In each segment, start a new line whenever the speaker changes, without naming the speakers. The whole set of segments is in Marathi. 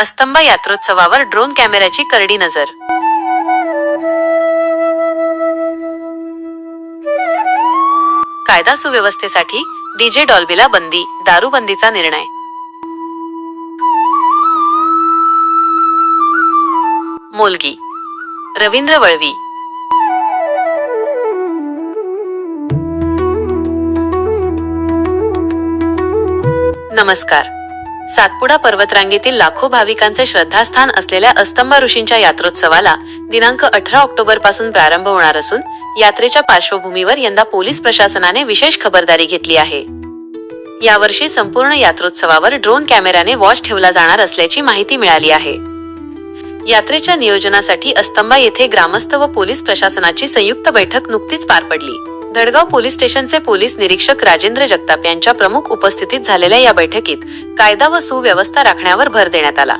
अस्तंबा यात्रोत्सवावर ड्रोन कॅमेऱ्याची करडी नजर. कायदा सुव्यवस्थेसाठी डीजे डॉल्बीला बंदी दारूबंदीचा निर्णय. मोलगी रवींद्र वळवी. नमस्कार. सातपुडा पर्वतरांगेतील लाखो भाविकांचे श्रद्धास्थान असलेल्या अस्तंबा ऋषींच्या यात्रोत्सवाला दिनांक अठरा ऑक्टोबरपासून प्रारंभ होणार असून यात्रेच्या पार्श्वभूमीवर यंदा पोलीस प्रशासनाने विशेष खबरदारी घेतली आहे. यावर्षी संपूर्ण यात्रोत्सवावर ड्रोन कॅमेऱ्याने वॉच ठेवला जाणार असल्याची माहिती मिळाली आहे. यात्रेच्या नियोजनासाठी अस्तंबा येथे ग्रामस्थ व पोलीस प्रशासनाची संयुक्त बैठक नुकतीच पार पडली. धडगाव पोलीस स्टेशनचे पोलीस निरीक्षक राजेंद्र जगताप यांच्या प्रमुख उपस्थितीत झालेल्या या बैठकीत कायदा व सुव्यवस्था राखण्यावर भर देण्यात आला.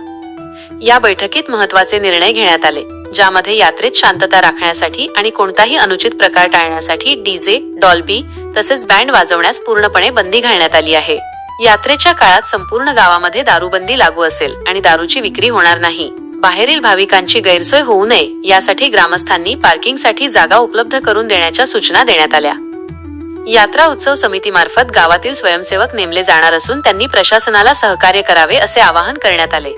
या बैठकीत महत्त्वाचे निर्णय घेण्यात आले ज्यामध्ये यात्रेत शांतता राखण्यासाठी आणि कोणताही अनुचित प्रकार टाळण्यासाठी डीजे डॉल्बी तसेच बँड वाजवण्यास पूर्णपणे बंदी घालण्यात आली आहे. यात्रेच्या काळात संपूर्ण गावामध्ये दारूबंदी लागू असेल आणि दारूची विक्री होणार नाही. बाहेरील भाविकांची गैरसोय होऊ नये यासाठी ग्रामस्थांनी पार्किंगसाठी जागा उपलब्ध करून देण्याच्या सूचना देण्यात आल्या. यात्रा उत्सव समितीमार्फत गावातील स्वयंसेवक नेमले जाणार असून त्यांनी प्रशासनाला सहकार्य करावे असे आवाहन करण्यात आले.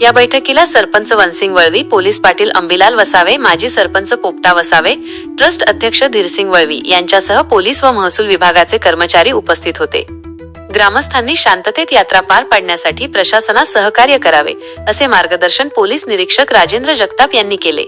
या बैठकीला सरपंच वनसिंग वळवी पोलीस पाटील अंबिलाल वसावे माजी सरपंच पोपटा वसावे ट्रस्ट अध्यक्ष धीरसिंग वळवी यांच्यासह पोलीस व महसूल विभागाचे कर्मचारी उपस्थित होते. ग्रामस्थांनी शांततेत यात्रा पार पाडण्यासाठी प्रशासनास सहकार्य करावे असे मार्गदर्शन पोलीस निरीक्षक राजेंद्र जगताप यांनी केले.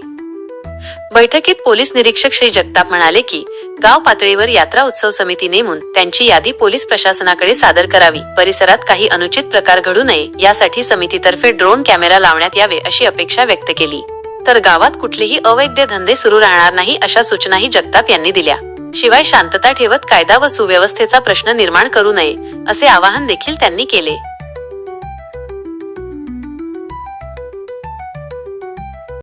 बैठकीत पोलीस निरीक्षक श्री जगताप म्हणाले की गाव पातळीवर यात्रा उत्सव समिती नेमून त्यांची यादी पोलीस प्रशासनाकडे सादर करावी. परिसरात काही अनुचित प्रकार घडू नये यासाठी समितीतर्फे ड्रोन कॅमेरा लावण्यात यावे अशी अपेक्षा व्यक्त केली. तर गावात कुठलेही अवैध धंदे सुरू राहणार नाही अशा सूचनाही जगताप यांनी दिल्या. शिवाय शांतता ठेवत कायदा व सुव्यवस्थेचा प्रश्न निर्माण करू नये असे आवाहन देखील त्यांनी केले.